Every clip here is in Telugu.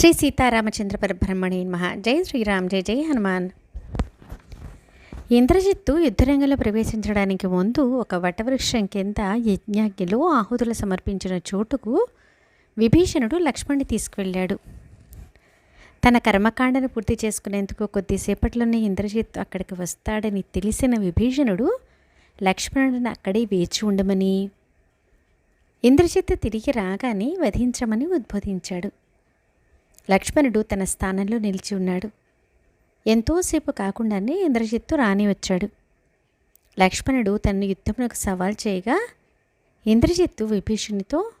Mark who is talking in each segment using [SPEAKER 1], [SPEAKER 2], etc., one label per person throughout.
[SPEAKER 1] శ్రీ సీతారామచంద్ర పరబ్రహ్మణి మహా జై శ్రీరామ్ జై జై హనుమాన్. ఇంద్రజిత్తు యుద్ధరంగంలో ప్రవేశించడానికి ముందు ఒక వటవృక్షం కింద యజ్ఞాగ్నిలో ఆహుతులు సమర్పించిన చోటుకు విభీషణుడు లక్ష్మణ్ణి తీసుకువెళ్ళాడు. తన కర్మకాండను పూర్తి చేసుకునేందుకు కొద్దిసేపట్లోనే ఇంద్రజిత్ అక్కడికి వస్తాడని తెలిసిన విభీషణుడు లక్ష్మణుడిని అక్కడే వేచి ఉండమని ఇంద్రజిత్ తిరిగి రాగానే వధించమని ఉద్బోధించాడు. లక్ష్మణుడు తన స్థానంలో నిలిచి ఉన్నాడు. ఎంతోసేపు కాకుండానే ఇంద్రజిత్తు రాని వచ్చాడు. లక్ష్మణుడు తన యుద్ధమునకు సవాల్ చేయగా ఇంద్రజిత్తు విభీషణునితో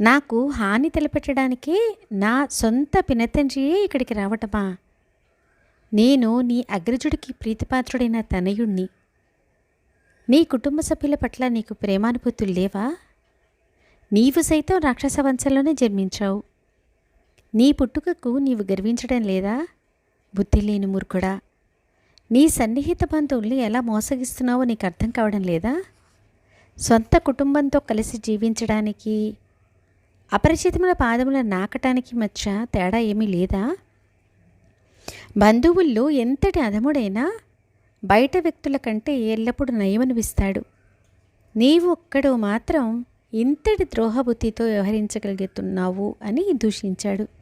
[SPEAKER 1] నాకు హాని తెలపెట్టడానికే నా సొంత పినతండ్రియే ఇక్కడికి రావటమా? నేను నీ అగ్రజుడికి ప్రీతిపాత్రుడైన తనయుణ్ణి. నీ కుటుంబ సభ్యుల పట్ల నీకు ప్రేమానుభూతులు లేవా? నీవు సైతం రాక్షస వంశంలోనే జన్మించావు. నీ పుట్టుకకు నీవు గర్వించడం లేదా? బుద్ధి లేని మూర్ఖుడా నీ సన్నిహిత బంధువుల్ని ఎలా మోసగిస్తున్నావో నీకు అర్థం కావడం లేదా? సొంత కుటుంబంతో కలిసి జీవించడానికి అపరిచితముల పాదముల నాకటానికి మధ్య తేడా ఏమీ లేదా? బంధువుల్లో ఎంతటి అధముడైనా బయట వ్యక్తుల కంటే ఎల్లప్పుడూ నయమనిపిస్తాడు. నీవు ఒక్కడు మాత్రం ఇంతటి ద్రోహబుద్ధితో వ్యవహరించగలుగుతున్నావు అని దూషించాడు.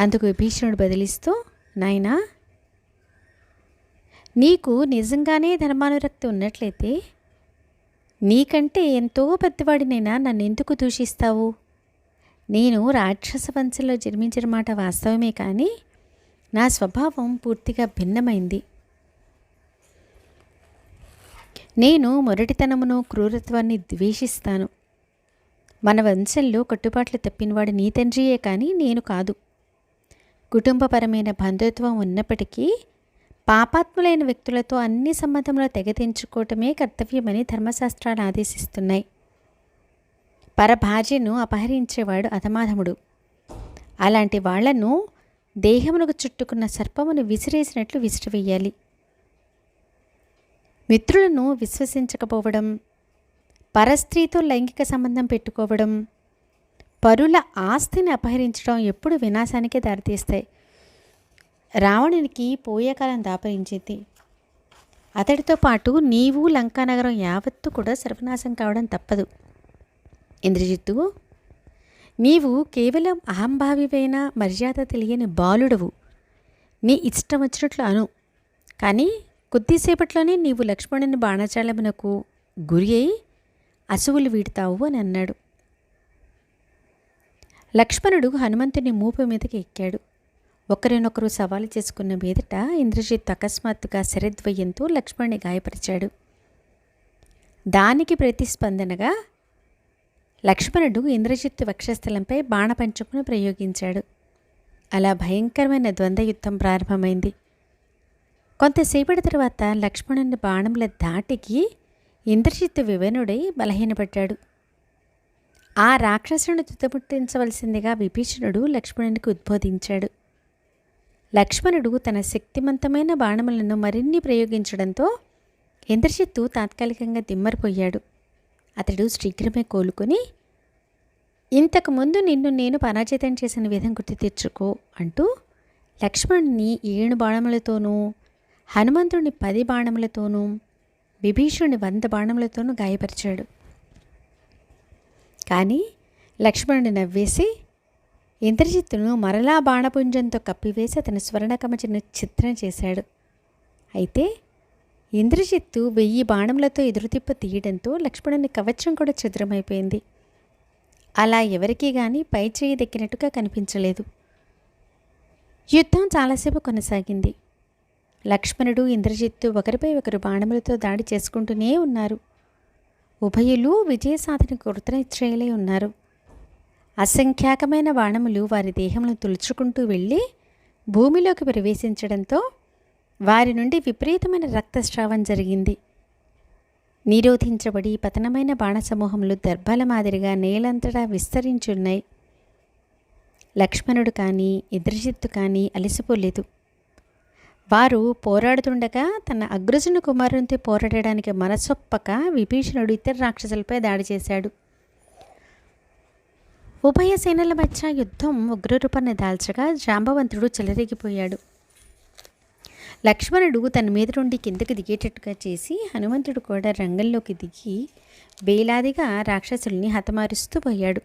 [SPEAKER 1] అందుకు విభీషణుడు బదిలిస్తూ నాయనా నీకు నిజంగానే ధర్మానురక్తి ఉన్నట్లయితే నీకంటే ఎంతో పెద్దవాడినైనా నన్ను ఎందుకు దూషిస్తావు? నేను రాక్షస వంశంలో జన్మించిన మాట వాస్తవమే కానీ నా స్వభావం పూర్తిగా భిన్నమైంది. నేను మొరటితనమును క్రూరత్వాన్ని ద్వేషిస్తాను. మన వంశంలో కట్టుబాట్లు తప్పినవాడు నీ తండ్రియే కానీ నేను కాదు. కుటుంబపరమైన బంధుత్వం ఉన్నప్పటికీ పాపాత్ములైన వ్యక్తులతో అన్ని సంబంధంలో తెగతించుకోవటమే కర్తవ్యమని ధర్మశాస్త్రాలు ఆదేశిస్తున్నాయి. పరభార్యను అపహరించేవాడు అధమాధముడు. అలాంటి వాళ్ళను దేహమునకు చుట్టుకున్న సర్పమును విసిరేసినట్లు విసిరివేయాలి. మిత్రులను విశ్వసించకపోవడం పరస్త్రీతో లైంగిక సంబంధం పెట్టుకోవడం పరుల ఆస్తిని అపహరించడం ఎప్పుడు వినాశానికే దారితీస్తాయి. రావణునికి పోయే కాలం దాపరించింది. అతడితో పాటు నీవు లంకానగరం యావత్తు కూడా సర్వనాశం కావడం తప్పదు. ఇంద్రజిత్తు నీవు కేవలం అహంభావివైన మర్యాద తెలియని బాలుడవు. నీ ఇష్టం వచ్చినట్లు అను. కానీ కొద్దిసేపట్లోనే నీవు లక్ష్మణుని బాణచాలమునకు గురి అయి అసువులు వీడతావు అని అన్నాడు. లక్ష్మణుడు హనుమంతుని మూపు మీదకి ఎక్కాడు. ఒకరినొకరు సవాలు చేసుకున్న మీదట ఇంద్రజిత్ అకస్మాత్తుగా శరద్వయ్యంతో లక్ష్మణ్ణి గాయపరిచాడు. దానికి ప్రతిస్పందనగా లక్ష్మణుడు ఇంద్రజిత్తు వక్షస్థలంపై బాణపంచమును ప్రయోగించాడు. అలా భయంకరమైన ద్వంద్వయుద్ధం ప్రారంభమైంది. కొంతసేపటి తర్వాత లక్ష్మణుని బాణముల దాటికి ఇంద్రజిత్తు వివనుడై బలహీనపడ్డాడు. ఆ రాక్షసుని తుతముట్టించవలసిందిగా విభీషణుడు లక్ష్మణునికి ఉద్బోధించాడు. లక్ష్మణుడు తన శక్తివంతమైన బాణములను మరిన్ని ప్రయోగించడంతో ఇంద్రజిత్తు తాత్కాలికంగా దిమ్మరిపోయాడు. అతడు శీఘ్రమే కోలుకొని ఇంతకుముందు నిన్ను నేను పరాజితం చేసిన విధం గుర్తు తెచ్చుకో అంటూ లక్ష్మణుని ఏడు బాణములతోనూ హనుమంతుడిని పది బాణములతోనూ విభీషణుని వంద బాణములతోనూ గాయపరిచాడు. కానీ లక్ష్మణుడు నవ్వేసి ఇంద్రజిత్తును మరలా బాణపుంజంతో కప్పివేసి అతని స్వర్ణకమచను చిత్రం చేశాడు. అయితే ఇంద్రజిత్తు వెయ్యి బాణములతో ఎదురుతిప్ప తీయడంతో లక్ష్మణుని కవచం కూడా ఛిద్రమైపోయింది. అలా ఎవరికీ గాని పై చేయి దక్కినట్టుగా కనిపించలేదు. యుద్ధం చాలాసేపు కొనసాగింది. లక్ష్మణుడు ఇంద్రజిత్తు ఒకరిపై ఒకరు బాణములతో దాడి చేసుకుంటూనే ఉన్నారు. ఉభయులు విజయ సాధన కృతనిశ్చయులై ఉన్నారు. అసంఖ్యాకమైన బాణములు వారి దేహములను తులుచుకుంటూ వెళ్ళి భూమిలోకి ప్రవేశించడంతో వారి నుండి విపరీతమైన రక్తస్రావం జరిగింది. నిరోధించబడి పతనమైన బాణసమూహములు దర్భాల మాదిరిగా నేలంతటా విస్తరించున్నాయి. లక్ష్మణుడు కానీ ఇద్రజిత్తు కానీ అలసిపోలేదు. వారు పోరాడుతుండగా తన అగ్రజున కుమారునితో పోరాడడానికి మనసొప్పక విభీషణుడు ఇతర రాక్షసులపై దాడి చేశాడు. ఉభయ సేనల మధ్య యుద్ధం ఉగ్రరూపాన్ని దాల్చగా జాంబవంతుడు చెలరేగిపోయాడు. లక్ష్మణుడు తన మీద నుండి కిందకి దిగేటట్టుగా చేసి హనుమంతుడు కూడా రంగంలోకి దిగి వేలాదిగా రాక్షసుల్ని హతమారుస్తూ పోయాడు.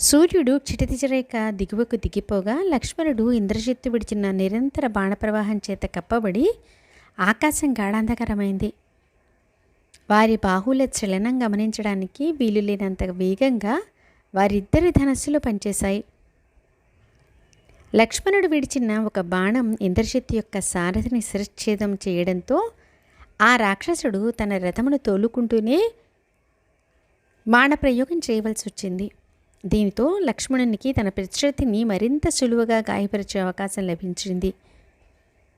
[SPEAKER 1] సూర్యుడు చిటతిచరేక దిగువకు దిగిపోగా లక్ష్మణుడు ఇంద్రజిత్తు విడిచిన నిరంతర బాణప్రవాహం చేత కప్పబడి ఆకాశం గాఢాంధకరమైంది. వారి బాహుల చలనం గమనించడానికి వీలు లేనంత వేగంగా వారిద్దరి ధనస్సులు పనిచేశాయి. లక్ష్మణుడు విడిచిన ఒక బాణం ఇంద్రజిత్తు యొక్క సారథిని శిరచ్ఛేదం చేయడంతో ఆ రాక్షసుడు తన రథమును తోలుకుంటూనే బాణప్రయోగం చేయవలసి వచ్చింది దీనితో లక్ష్మణునికి తన ప్రత్యర్థిని మరింత సులువుగా గాయపరిచే అవకాశం లభించింది.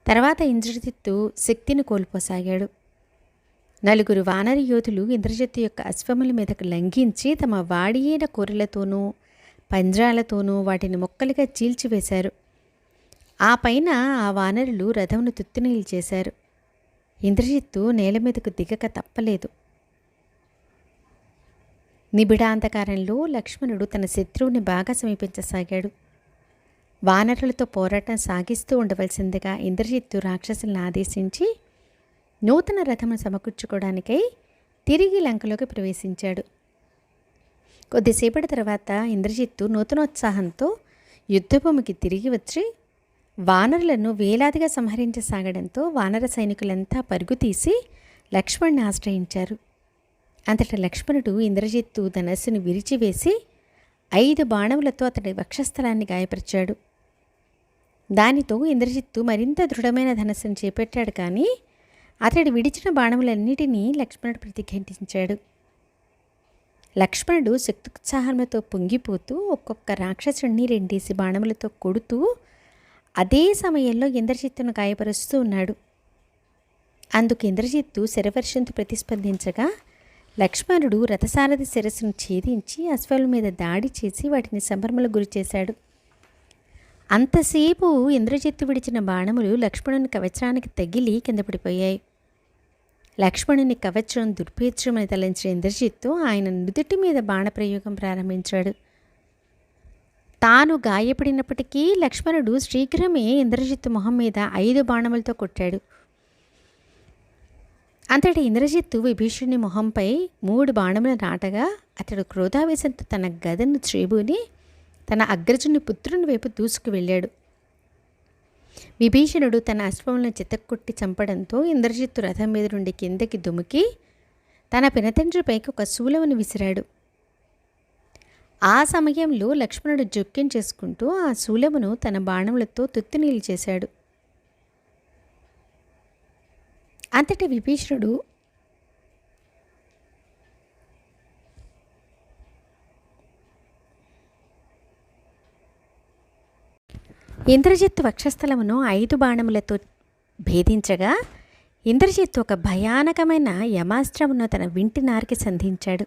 [SPEAKER 1] తర్వాత ఇంద్రజిత్తు శక్తిని కోల్పోసాగాడు. నలుగురు వానర యోధులు ఇంద్రజిత్తు యొక్క అశ్వముల మీదకు లంఘించి తమ వాడియైన కూరలతోనూ పంజరాలతోనూ వాటిని మొక్కలుగా చీల్చివేశారు. ఆ పైన ఆ వానరులు రథమును తుత్తునీలు చేశారు. ఇంద్రజిత్తు నేల మీదకు దిగక తప్పలేదు. నిబిడాంధకారంలో లక్ష్మణుడు తన శత్రువుని బాగా సమీపించసాగాడు. వానరులతో పోరాటం సాగిస్తూ ఉండవలసిందిగా ఇంద్రజిత్తు రాక్షసులను ఆదేశించి నూతన రథమును సమకూర్చుకోవడానికై తిరిగి లంకలోకి ప్రవేశించాడు. కొద్దిసేపటి తర్వాత ఇంద్రజిత్తు నూతనోత్సాహంతో యుద్ధభూమికి తిరిగి వచ్చి వానరులను వేలాదిగా సంహరించసాగడంతో వానర సైనికులంతా పరుగు తీసి లక్ష్మణ్ని ఆశ్రయించారు. అంతట లక్ష్మణుడు ఇంద్రజిత్తు ధనస్సును విరిచివేసి ఐదు బాణములతో అతడి వక్షస్థలాన్ని గాయపరిచాడు. దానితో ఇంద్రజిత్తు మరింత దృఢమైన ధనస్సును చేపట్టాడు కానీ అతడు విడిచిన బాణములన్నిటినీ లక్ష్మణుడు ప్రతిఘటించాడు. లక్ష్మణుడు శక్తుత్సాహంతో పొంగిపోతూ ఒక్కొక్క రాక్షసుడిని రెండేసి బాణములతో కొడుతూ అదే సమయంలో ఇంద్రజిత్తును గాయపరుస్తూ ఉన్నాడు. అందుకు ఇంద్రజిత్తు శరవర్షంతో ప్రతిస్పందించగా లక్ష్మణుడు రథసారథి శిరస్సును ఛేదించి అశ్వాల మీద దాడి చేసి వాటిని సంభ్రమలకు గురి చేశాడు. అంతసేపు ఇంద్రజిత్తు విడిచిన బాణములు లక్ష్మణుని కవచానికి తగిలి కింద పడిపోయాయి. లక్ష్మణుని కవచం దుర్పేత్రమని తలంచిన ఇంద్రజిత్తు ఆయన నుదుటి మీద బాణప్రయోగం ప్రారంభించాడు. తాను గాయపడినప్పటికీ లక్ష్మణుడు శీఘ్రమే ఇంద్రజిత్తు మొహం మీద ఐదు బాణములతో కొట్టాడు. అంతటి ఇంద్రజిత్తు విభీషణుని మొహంపై మూడు బాణములు నాటగా అతడు క్రోధావేశంతో తన గదను చేబూని తన అగ్రజుని పుత్రుని వైపు దూసుకు వెళ్ళాడు. విభీషణుడు తన అశ్వములను చితక్కొట్టి చంపడంతో ఇంద్రజిత్తు రథం మీద నుండి కిందకి దుమికి తన పినతండ్రిపైకి ఒక శూలమును విసిరాడు. ఆ సమయంలో లక్ష్మణుడు జోక్యం చేసుకుంటూ ఆ శూలమును తన బాణములతో తుత్తునీలు చేశాడు. అంతటి విభీషణుడు ఇంద్రజిత్తు వక్షస్థలమును ఐదు బాణములతో భేదించగా ఇంద్రజిత్తు ఒక భయానకమైన యమాస్త్రమును తన వింటి నారికి సంధించాడు.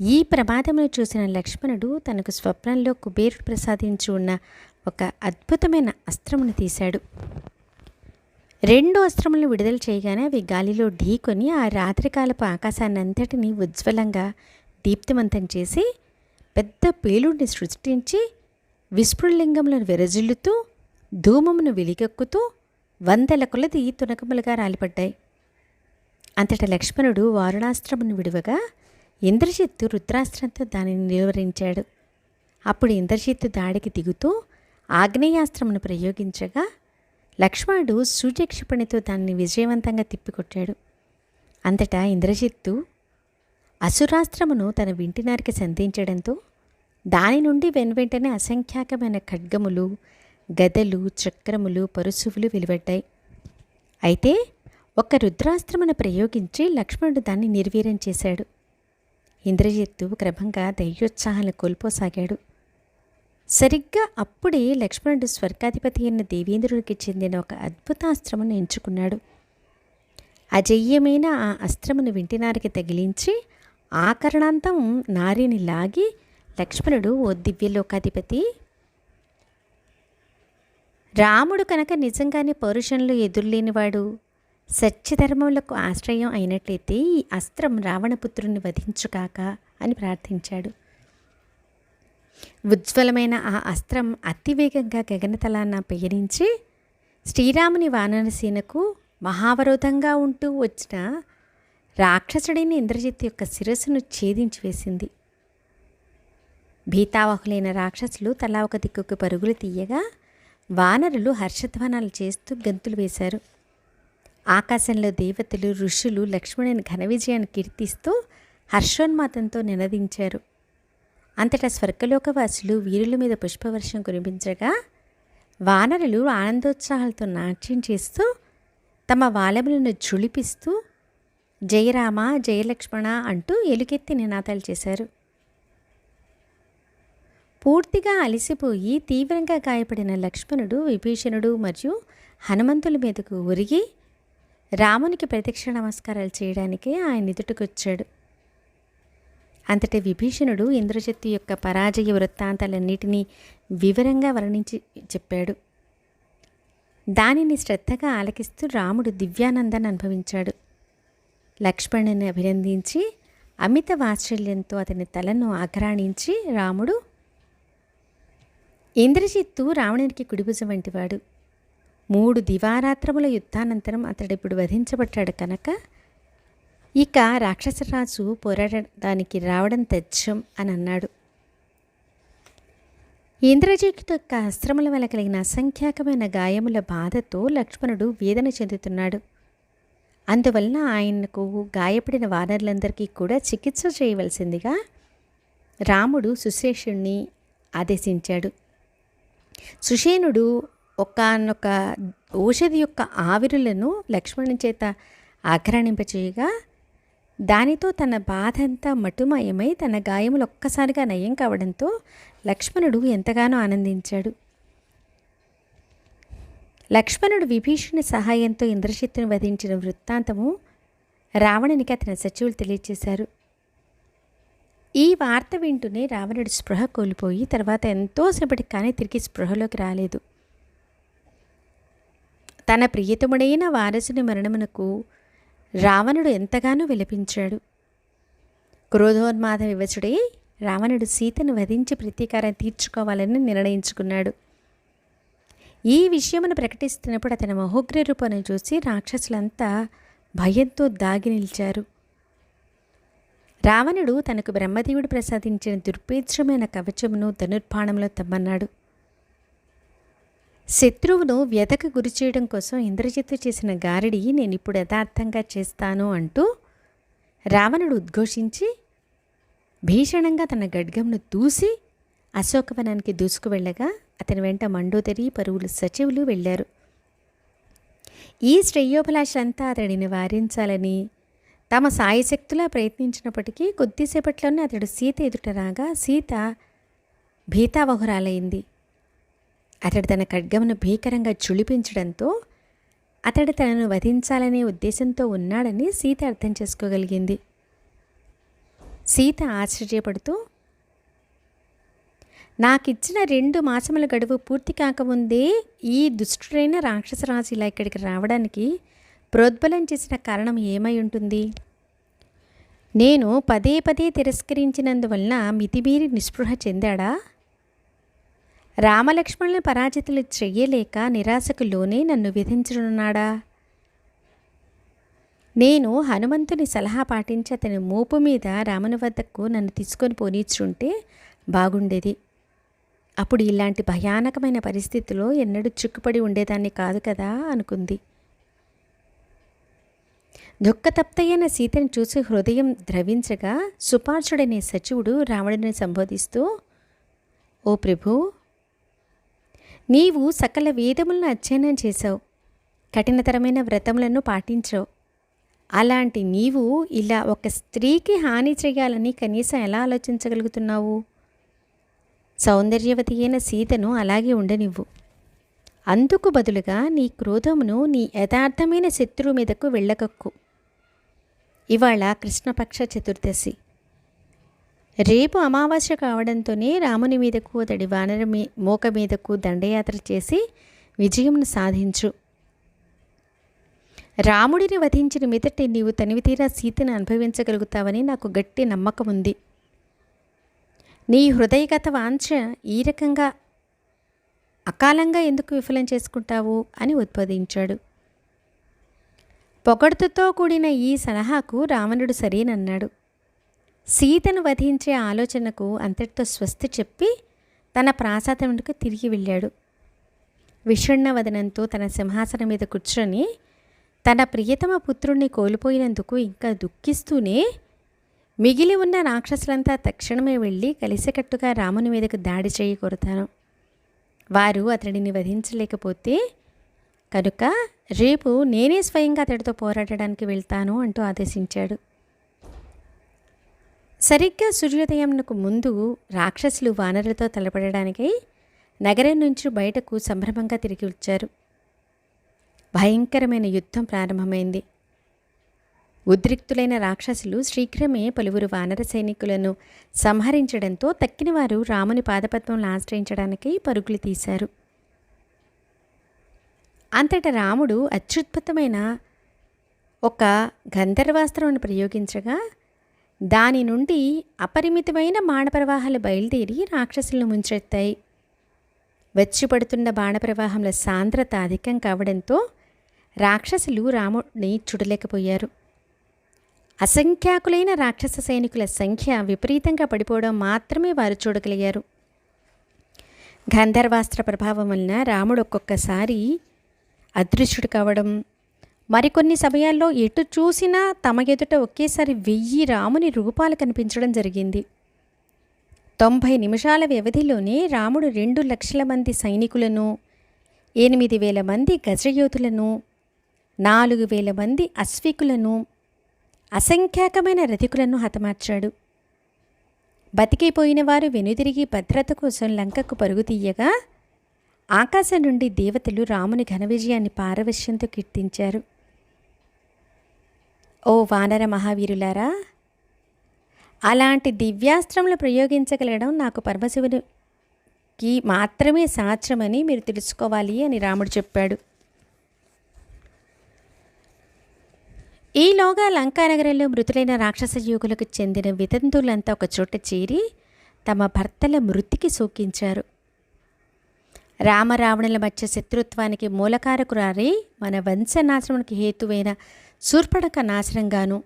[SPEAKER 1] ఈ ప్రమాదమును చూసిన లక్ష్మణుడు తనకు స్వప్నంలో కుబేరుడు ప్రసాదించి ఉన్న ఒక అద్భుతమైన అస్త్రమును తీశాడు. రెండు అస్త్రములను విడుదల చేయగానే అవి గాలిలో ఢీకొని ఆ రాత్రికాలపు ఆకాశాన్ని అంతటిని ఉజ్వలంగా దీప్తిమంతం చేసి పెద్ద పేలుడిని సృష్టించి విస్ఫులింగములను విరజిల్లుతూ ధూమమును వెలిగెక్కుతూ వందల కొలది తునకములుగా రాలిపడ్డాయి. అంతట లక్ష్మణుడు వారుణాస్త్రమును విడువగా ఇంద్రజిత్తు రుద్రాస్త్రంతో దానిని నిలువరించాడు. అప్పుడు ఇంద్రజిత్తు దాడికి దిగుతూ ఆగ్నేయాస్త్రమును ప్రయోగించగా లక్ష్మణుడు సూర్యక్షిపణితో దాన్ని విజయవంతంగా తిప్పికొట్టాడు. అంతటా ఇంద్రజిత్తు అసురాస్త్రమును తన వింటినారికి సంధించడంతో దాని నుండి వెనువెంటనే అసంఖ్యాకమైన ఖడ్గములు గదలు చక్రములు పరుశువులు వెలువడ్డాయి. అయితే ఒక రుద్రాస్త్రమును ప్రయోగించి లక్ష్మణుడు దాన్ని నిర్వీర్యం చేశాడు. ఇంద్రజిత్తు క్రమంగా ధైర్యోత్సాహాలను కోల్పోసాగాడు. సరిగ్గా అప్పుడే లక్ష్మణుడు స్వర్గాధిపతి అయిన దేవేంద్రుడికి చెందిన ఒక అద్భుతాస్త్రమును ఎంచుకున్నాడు. అజయ్యమైన ఆ అస్త్రమును వింటినారికి తగిలించి ఆకరణాంతం నారిని లాగి లక్ష్మణుడు ఓ దివ్యలోకాధిపతి. రాముడు కనుక నిజంగానే పౌరుషంలో ఎదురులేనివాడు సత్యధర్మములకు ఆశ్రయం అయినట్లయితే ఈ అస్త్రం రావణపుత్రుని వధించుకాక అని ప్రార్థించాడు. ఉజ్వలమైన ఆ అస్త్రం అతివేగంగా గగనతలాన పెయరించి శ్రీరాముని వానరసేనకు మహావరోధంగా ఉంటూ వచ్చిన రాక్షసుడైన ఇంద్రజిత్ యొక్క శిరస్సును ఛేదించి వేసింది. భీతావహులైన రాక్షసులు తలా ఒక దిక్కుకు పరుగులు తీయగా వానరులు హర్షధ్వానాలు చేస్తూ గంతులు వేశారు. ఆకాశంలో దేవతలు ఋషులు లక్ష్మణుని ఘన విజయాన్ని కీర్తిస్తూ హర్షోన్మాతంతో నినదించారు. అంతటా స్వర్గలోకవాసులు వీరుల మీద పుష్పవర్షం కురిపించగా వానరులు ఆనందోత్సాహాలతో నాట్యం చేస్తూ తమ వాలములను ఝుళిపిస్తూ జయరామ జయలక్ష్మణ అంటూ ఎలుకెత్తి నినాదాలు చేశారు. పూర్తిగా అలసిపోయి తీవ్రంగా గాయపడిన లక్ష్మణుడు విభీషణుడు మరియు హనుమంతుల మీదకు ఒరిగి రామునికి ప్రతిక్ష నమస్కారాలు చేయడానికి ఆయన ఎదుటికొచ్చాడు. అంతటి విభీషణుడు ఇంద్రజిత్తు యొక్క పరాజయ వృత్తాంతాలన్నిటినీ వివరంగా వర్ణించి చెప్పాడు. దానిని శ్రద్ధగా ఆలకిస్తూ రాముడు దివ్యానందాన్ని అనుభవించాడు. లక్ష్మణుని అభినందించి అమిత వాత్సల్యంతో అతని తలను ఆఘ్రాణించి రాముడు ఇంద్రజిత్తు రావణునికి కుడిభుజం వంటివాడు. మూడు దివారాత్రముల యుద్ధానంతరం అతడిప్పుడు వధించబడ్డాడు కనుక ఇక రాక్షసరాజు పోరాడడానికి రావడం తెచ్చం అని అన్నాడు. ఇంద్రజిత్తు యొక్క అస్త్రముల వల్ల కలిగిన అసంఖ్యాకమైన గాయముల బాధతో లక్ష్మణుడు వేదన చెందుతున్నాడు. అందువలన ఆయనకు గాయపడిన వానరులందరికీ కూడా చికిత్స చేయవలసిందిగా రాముడు సుశేషుణ్ణి ఆదేశించాడు. సుషేనుడు ఒకనొక ఔషధి యొక్క ఆవిరులను లక్ష్మణుని చేత ఆగ్రహింపచేయగా దానితో తన బాధ అంతా మటుమయమై తన గాయములు ఒక్కసారిగా నయం కావడంతో లక్ష్మణుడు ఎంతగానో ఆనందించాడు. లక్ష్మణుడు విభీషణుని సహాయంతో ఇంద్రజిత్తును వధించిన వృత్తాంతము రావణునికి అతని సచివులు తెలియజేశారు ఈ వార్త వింటూనే రావణుడు స్పృహ కోల్పోయి తర్వాత ఎంతోసేపటికి కానీ తిరిగి స్పృహలోకి రాలేదు. తన ప్రియతముడైన వారసుని మరణమునకు రావణుడు ఎంతగానో విలపించాడు. క్రోధోన్మాద వివచుడై రావణుడు సీతను వధించి ప్రతీకారం తీర్చుకోవాలని నిర్ణయించుకున్నాడు. ఈ విషయమును ప్రకటిస్తున్నప్పుడు అతని మహోగ్ర రూపాన్ని చూసి రాక్షసులంతా భయంతో దాగి నిలిచారు. రావణుడు తనకు బ్రహ్మదేవుడు ప్రసాదించిన దుర్పేత్రమైన కవచమును ధనుర్బాణంలో తమ్మన్నాడు. శత్రువును వ్యతకు గురి చేయడం కోసం ఇంద్రజిత్తు చేసిన గారడి నేను ఇప్పుడు యథార్థంగా చేస్తాను అంటూ రావణుడు ఉద్ఘోషించి భీషణంగా తన గడ్గంను దూసి అశోకవనానికి దూసుకు వెళ్ళగా అతని వెంట మండోదరి పరువులు సచివులు వెళ్ళారు. ఈ శ్రేయోభిలాషంతా అతడిని వారించాలని తమ సాయశక్తులా ప్రయత్నించినప్పటికీ కొద్దిసేపట్లోనే అతడు సీత ఎదుట రాగా సీత భీతావహురాలైంది. అతడు తన ఖడ్గమును భీకరంగా చుళిపించడంతో అతడు తనను వధించాలనే ఉద్దేశంతో ఉన్నాడని సీత అర్థం చేసుకోగలిగింది. సీత ఆశ్చర్యపడుతూ నాకిచ్చిన రెండు మాసముల గడువు పూర్తి కాకముందే ఈ దుష్టుడైన రాక్షసరాజు ఇలా ఇక్కడికి రావడానికి ప్రోద్బలం చేసిన కారణం ఏమై ఉంటుంది? నేను పదే పదే తిరస్కరించినందువలన మితిమీరి నిస్పృహ చెందాడా? రామలక్ష్మణుని పరాజితులు చెయ్యలేక నిరాశకు లోనే నన్ను విధించనున్నాడా? నేను హనుమంతుని సలహా పాటించి అతని మోపు మీద రాముని వద్దకు నన్ను తీసుకొని పోనిచ్చుంటే బాగుండేది. అప్పుడు ఇలాంటి భయానకమైన పరిస్థితిలో ఎన్నడూ చిక్కుపడి ఉండేదాన్ని కాదు కదా అనుకుంది. దుఃఖతప్తయ్యన సీతను చూసి హృదయం ద్రవించగా సుపార్చుడనే సచివుడు రావణుని సంబోధిస్తూ ఓ ప్రభు నీవు సకల వేదములను అధ్యయనం చేశావు. కఠినతరమైన వ్రతములను పాటించావు. అలాంటి నీవు ఇలా ఒక స్త్రీకి హాని చేయాలని కనీసం ఎలా ఆలోచించగలుగుతున్నావు? సౌందర్యవతి అయిన సీతను అలాగే ఉండనివ్వు. అందుకు బదులుగా నీ క్రోధమును నీ యథార్థమైన శత్రువు మీదకు వెళ్ళకక్కు. ఇవాళ కృష్ణపక్ష చతుర్దశి. రేపు అమావాస్య కావడంతోనే రాముని మీదకు అతడి వానర మీ మోక మీదకు దండయాత్ర చేసి విజయంను సాధించు. రాముడిని వధించిన మీదటి నీవు తనివితీరా సీతను అనుభవించగలుగుతావని నాకు గట్టి నమ్మకం ఉంది నీ హృదయగత వాంఛ ఈ రకంగా అకాలంగా ఎందుకు విఫలం చేసుకుంటావు అని ఉద్బోధించాడు. పొగడ్తతో కూడిన ఈ సలహాకు రావణుడు సరేనన్నాడు. సీతను వధించే ఆలోచనకు అంతటితో స్వస్తి చెప్పి తన ప్రాసాదమునకు తిరిగి వెళ్ళాడు. విషణ్ణవదనంతో తన సింహాసనం మీద కూర్చొని తన ప్రియతమ పుత్రుణ్ణి కోల్పోయినందుకు ఇంకా దుఃఖిస్తూనే మిగిలి ఉన్న రాక్షసులంతా తక్షణమే వెళ్ళి కలిసికట్టుగా రాముని మీదకు దాడి చేయి కోరుతాను వారు అతడిని వధించలేకపోతే కనుక రేపు నేనే స్వయంగా అతడితో పోరాడడానికి వెళ్తాను అంటూ ఆదేశించాడు. సరిగ్గా సూర్యోదయంకు ముందు రాక్షసులు వానరులతో తలపడడానికి నగరం నుంచి బయటకు సంభ్రమంగా తిరిగి వచ్చారు. భయంకరమైన యుద్ధం ప్రారంభమైంది. ఉద్రిక్తులైన రాక్షసులు శీఘ్రమే పలువురు వానర సైనికులను సంహరించడంతో తక్కినవారు రాముని పాదపద్మంలో ఆశ్రయించడానికి పరుగులు తీశారు. అంతటా రాముడు అత్యుద్భుతమైన ఒక గంధర్వాస్త్రమును ప్రయోగించగా దాని నుండి అపరిమితమైన బాణప్రవాహాలు బయలుదేరి రాక్షసులను ముంచెత్తాయి. వచ్చిపడుతున్న బాణప్రవాహంల సాంద్రత అధికం కావడంతో రాక్షసులు రాముడిని చూడలేకపోయారు. అసంఖ్యాకులైన రాక్షస సైనికుల సంఖ్య విపరీతంగా పడిపోవడం మాత్రమే వారు చూడగలిగారు. గంధర్వాస్త్ర ప్రభావం వలన రాముడు ఒక్కొక్కసారి అదృశ్యుడు కావడం మరికొన్ని సమయాల్లో ఎటు చూసినా తమ ఎదుట ఒకేసారి వెయ్యి రాముని రూపాలు కనిపించడం జరిగింది. తొంభై నిమిషాల వ్యవధిలోనే రాముడు రెండు లక్షల మంది సైనికులను ఎనిమిది వేల మంది గజయోధులను నాలుగు వేల మంది అశ్వికులను అసంఖ్యాకమైన రథికులను హతమార్చాడు. బతికిపోయిన వారు వెనుదిరిగి భద్రత కోసం లంకకు పరుగు తీయగా ఆకాశం నుండి దేవతలు రాముని ఘన విజయాన్ని పారవశ్యంతో కీర్తించారు. ఓ వానర మహావీరులారా అలాంటి దివ్యాస్త్రములు ప్రయోగించగలగడం నాకు పరమశివునికి మాత్రమే సాధ్యమని మీరు తెలుసుకోవాలి అని రాముడు చెప్పాడు. ఈలోగా లంకానగరంలో మృతులైన రాక్షస యుగులకు చెందిన వితంతులంతా ఒక చోట చేరి తమ భర్తల మృతికి సూకించారు రామరావణుల మధ్య శత్రుత్వానికి మూలకారకురారి మన వంశనాశనానికి హేతువైన శూర్పడక నాశనంగాను.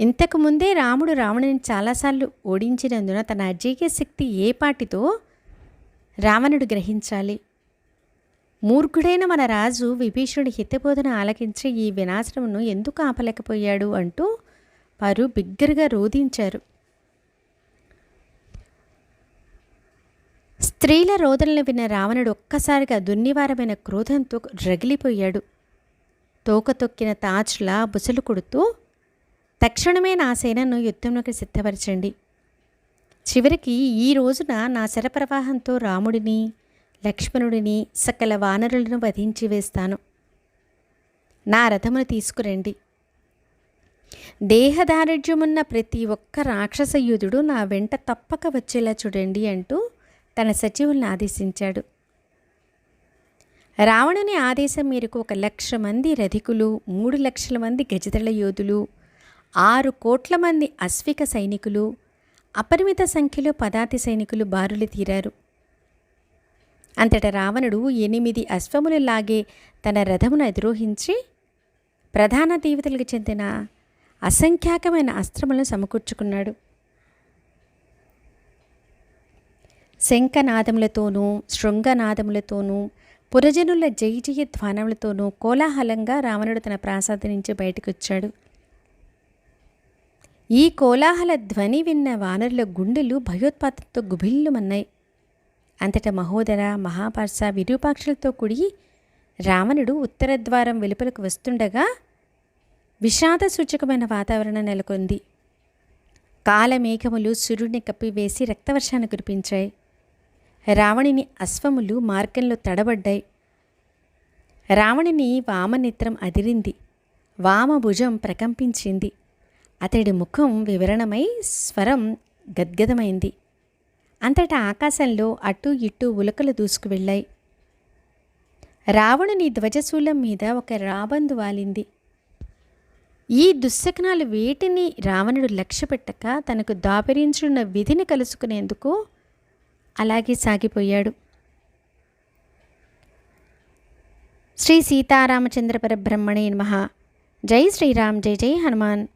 [SPEAKER 1] ఇంతకుముందే రాముడు రావణుని చాలాసార్లు ఓడించినందున తన అజేయ శక్తి ఏ పాటితో రావణుడు గ్రహించాలి? మూర్ఖుడైన మన రాజు విభీషణుడి హితబోధన ఆలకించి ఈ వినాశనమును ఎందుకు ఆపలేకపోయాడు అంటూ వారు బిగ్గరగా రోధించారు. స్త్రీల రోదనలు విన్న రావణుడు ఒక్కసారిగా దున్నివారమైన క్రోధంతో రగిలిపోయాడు. తోక తొక్కిన తాజ్లా బుసలు కొడుతూ తక్షణమే నా సేనను యుద్ధంలోకి సిద్ధపరచండి. చివరికి ఈ రోజున నా శరప్రవాహంతో రాముడిని లక్ష్మణుడిని సకల వానరులను వధించి వేస్తాను. నా రథమును తీసుకురండి. దేహదారుఢ్యమున్న ప్రతి ఒక్క రాక్షస యూధుడు నా వెంట తప్పక వచ్చేలా చూడండి అంటూ తన సచివుల్ని ఆదేశించాడు. రావణుని ఆదేశం మేరకు ఒక లక్ష మంది రధికులు మూడు లక్షల మంది గజదళ యోధులు ఆరు కోట్ల మంది అశ్విక సైనికులు అపరిమిత సంఖ్యలో పదాతి సైనికులు బారులు తీరారు. అంతటా రావణుడు ఎనిమిది అశ్వములు లాగే తన రథమును అధిరోహించి ప్రధాన దేవతలకు చెందిన అసంఖ్యాకమైన అస్త్రములను సమకూర్చుకున్నాడు. శంఖనాదములతోనూ శృంగనాదములతోనూ పురజనుల జై జయ ధ్వానములతోనూ కోలాహలంగా రావణుడు తన ప్రాసాదం నుంచి బయటకొచ్చాడు. ఈ కోలాహల ధ్వని విన్న వానరుల గుండెలు భయోత్పాతంతో గుభిల్లుమన్నాయి అంతటా మహోదర మహాపార్శ విరూపాక్షులతో కూడి రావణుడు ఉత్తర ద్వారం వెలుపలకు వస్తుండగా విషాద సూచకమైన వాతావరణం నెలకొంది. కాలమేఘములు సూర్యుడిని కప్పివేసి రక్తవర్షాన్ని కురిపించాయి. రావణుని అశ్వములు మార్గంలో తడబడ్డాయి. రావణుని వామనేత్రం అదిరింది. వామభుజం ప్రకంపించింది. అతడి ముఖం వివరణమై స్వరం గద్గదమైంది. అంతటా ఆకాశంలో అటు ఇటు ఉలకలు దూసుకు వెళ్ళాయి రావణుని ధ్వజశూలం మీద ఒక రాబందు వాలింది. ఈ దుశ్శకనాలు వేటిని రావణుడు లక్ష్యపెట్టక తనకు దాపరించున్న విధిని కలుసుకునేందుకు అలాగే సాగిపోయాడు. శ్రీ సీతారామచంద్ర పరబ్రహ్మణే నమ. జై శ్రీరామ్ జై జై హనుమాన్.